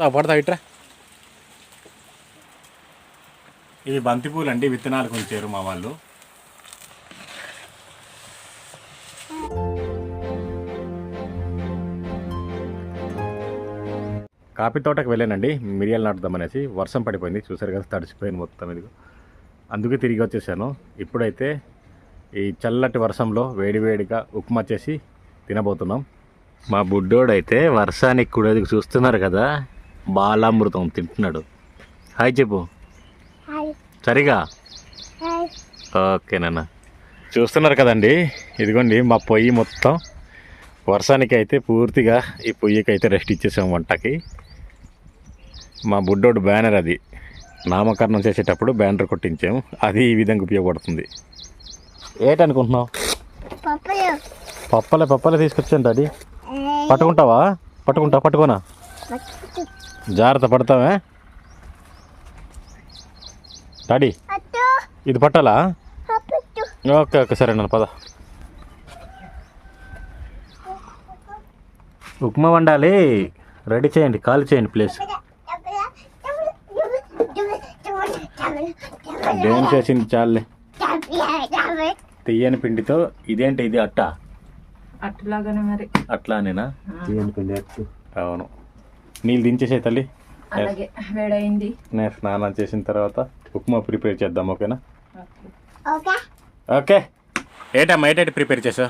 పడతా పడతా ఇట్రా. ఇవి బంతిపూలు అండి విత్తనాలు కొంచారు మా వాళ్ళు. కాఫీ తోటకు వెళ్ళానండి మిరియాలు నాటుదామనేసి. వర్షం పడిపోయింది చూసారు కదా తడిసిపోయింది మొత్తం ఇది అందుకే తిరిగి వచ్చేసాను. ఇప్పుడైతే ఈ చల్లటి వర్షంలో వేడివేడిగా ఉప్మా చేసి తినబోతున్నాం. మా బుడ్డోడైతే వర్షానికి కూడా ఇది చూస్తున్నారు కదా. బాలామృతం తింటున్నాడు. హాయ్ చెప్పు. సరిగా? హాయ్. ఓకే నాన్న. చూస్తున్నారు కదండి? ఇదిగోండి మా పొయ్యి మొత్తం వర్షానికి అయితే పూర్తిగా ఈ పొయ్యికి అయితే రెస్ట్ ఇచ్చేసాం వంటకి. మా బుడ్డోడు బ్యానర్ అది. నామకరణం చేసేటప్పుడు బ్యానర్ కొట్టించాము. అది ఈ విధంగా ఉపయోగపడుతుంది. ఏటనుకుంటున్నావు? పప్పలే. పప్పలే తీసుకొచ్చాను డాడీ. పట్టుకుంటావా? పట్టుకుంటా పట్టుకోనా? జాగ్రత్త పడతావే. డాడీ అట్టు ఇది పట్టాలా? ఓకే ఓకే సరే నన్ను పద. ఉప్మా వండాలి. రెడీ చేయండి కాల్ చేయండి ప్లీజ్ దేవుని చేసింది చాలే తీయని పిండితో ఇదేంటి ఇది అట్ట? అట్లాగానే మరి. అట్లానేనా? తీయని పిండి అట్టు. అవును. నీళ్ళు దించేసే తల్లి. అలాగే వేడైంది నేను స్నానం చేసిన తర్వాత ఉప్మా ప్రిపేర్ చేద్దాం ఓకేనా? ఓకే. ఓకే. ఏటమ్మా ఏటేటి ప్రిపేర్ చేసా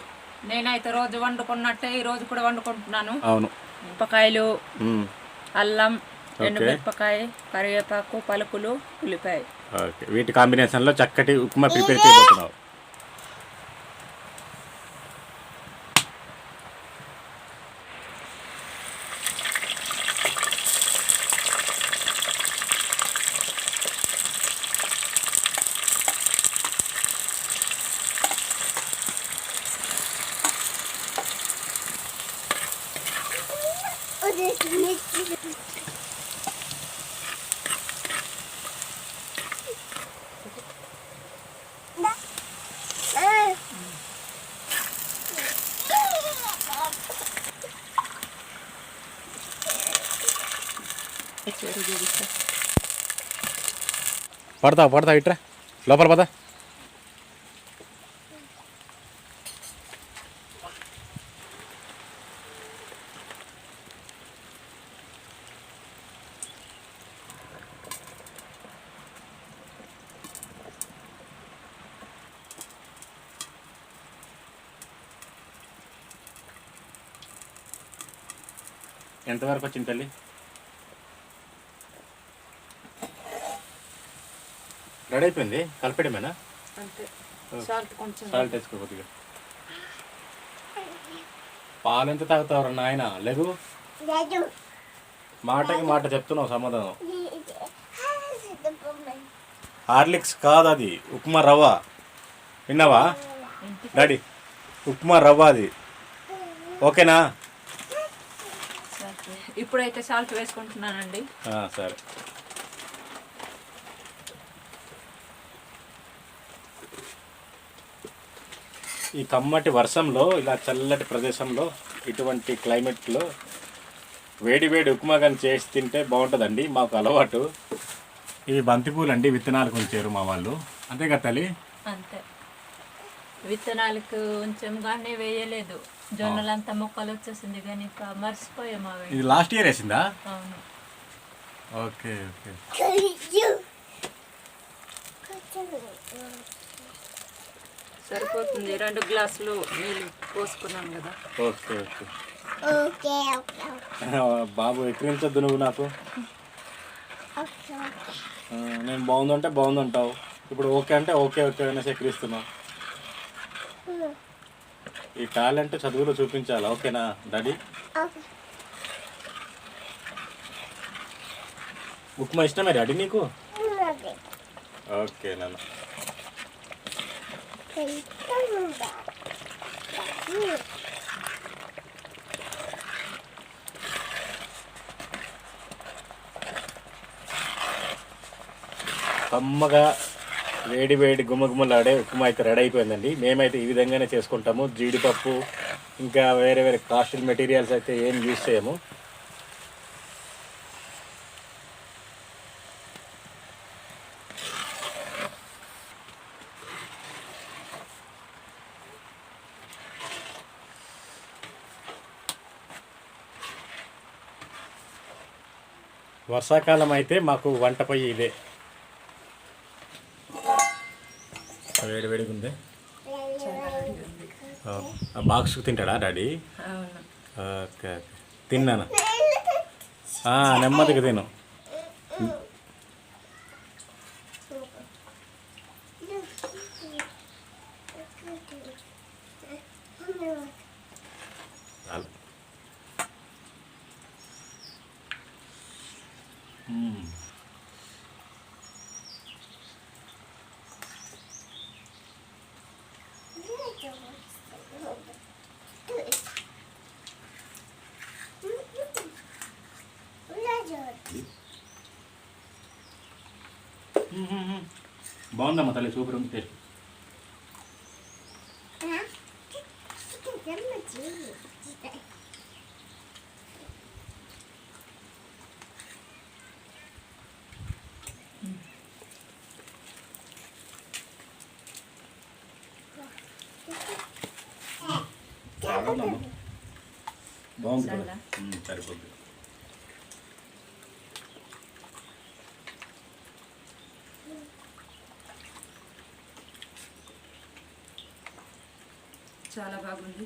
నేనైతే రోజు వండుకున్నట్టే ఈ రోజు కూడా వండుకుంటున్నాను. అవును. మిరపకాయలు. అల్లం. ఎండుమిరపకాయ కరివేపాకు పలుకులు ఉల్లిపాయ ఓకే. వీటి కాంబినేషన్లో చక్కటి ఉప్మా ప్రిపేర్ చేయబోతున్నావు. పడతా పడతా ఇట్రా. లోపల పద. ఎంతవరకు వచ్చింది తల్లి? రెడీ అయిపోయింది? కలిపేయడమేనా? అంతే. సాల్ట్ కొంచెం సాల్ట్ వేసుకో కొద్దిగా. పాలు ఎంత తాగుతావురా నాయన? లేవు మాటకి మాట చెప్తున్నావు సమాధానం. హార్లిక్స్ కాదు అది. ఉప్మా రవ్వ. విన్నావా? డాడీ ఉప్మా రవ్వ అది. ఓకేనా. ఇప్పుడైతే సాల్ట్ వేసుకుంటున్నానండి. ఆ, సరే. ఈ కమ్మటి వర్షంలో ఇలా చల్లటి ప్రదేశంలో ఇటువంటి క్లైమేట్లో వేడి వేడి ఉప్మా కానీ చేసి తింటే బాగుంటుందండి మాకు అలవాటు. ఇవి బంతిపూలు అండి విత్తనాలు కొంచారు మా వాళ్ళు. అంతే కదా తల్లి? అంతే. విత్తనాలకు కొంచెం కానీ వేయలేదు. జొన్నలంతా మొక్కలు వచ్చేసింది కానీ ఇంకా మర్చిపోయాం అవి. ఇది లాస్ట్ ఇయర్ వేసిందా? అవును. Okay okay. సరిపోతుంది. రెండు గ్లాసులు నీళ్ళు పోసుకున్నాను కదా. Okay okay. బాబు ఎక్కిరించొద్దు నువ్వు నాకు. నేను బాగుందంటే బాగుందంటావు. ఇప్పుడు ఓకే అంటే ఓకే ఓకే అనేసి ఎక్కిరిస్తున్నావు ఈ టాలెంట్ చదువులో చూపించాలి? ఓకేనా డాడీ? ఓకే. ఉప్మా ఇష్టమే డాడీ నీకు? ఓకే నాన్న. కమ్మగా వేడి వేడి గుమ్మగుమ్మలాడే ఉప్మా అయితే రెడీ అయిపోయిందండి. మేమైతే ఈ విధంగానే చేసుకుంటాము. జీడిపప్పు ఇంకా వేరే వేరే కాస్టల్ మెటీరియల్స్ అయితే ఏం యూజ్ చేయము. వర్షాకాలం అయితే మాకు వంట పొయ్యి ఇదే. వేడి వేడిగా ఉంది. బాక్స్ తింటాడా డాడీ? అవును. Okay okay. తిన్నాను? ఆ, నెమ్మదిగా తిను. బాగుందమ్మా తల్లి సూపర్ ఉంది టేస్ట్. బాగుందమ్మా బాగుంది కదా? చాలా. బాగుంది.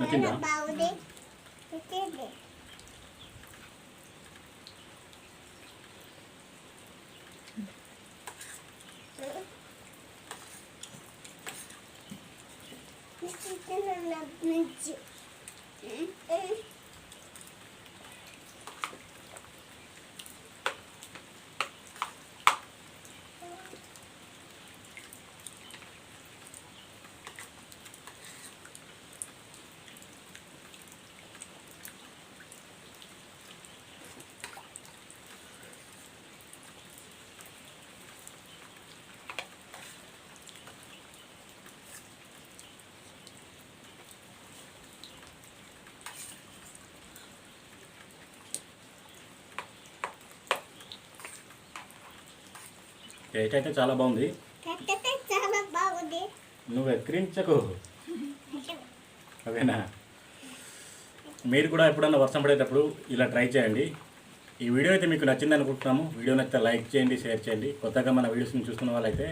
నచ్చిందా? బాగుంది. టేస్ట్ అయితే చాలా బాగుంది. నువ్వు ఎక్కిరించకు. అదేనా? మీరు కూడా ఎప్పుడన్నా వర్షం పడేటప్పుడు ఇలా ట్రై చేయండి. ఈ వీడియో అయితే మీకు నచ్చింది అనుకుంటున్నాము. వీడియో నచ్చితే లైక్ చేయండి షేర్ చేయండి. కొత్తగా మన వీడియోస్ని చూస్తున్న వాళ్ళైతే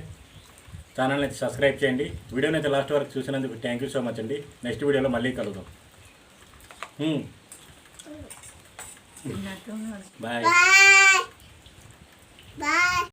ఛానల్ని అయితే సబ్స్క్రైబ్ చేయండి. వీడియోని అయితే లాస్ట్ వరకు చూసినందుకు థ్యాంక్ యూ సో మచ్ అండి. నెక్స్ట్ వీడియోలో మళ్ళీ తిన్నట్టు బాయ్ బాయ్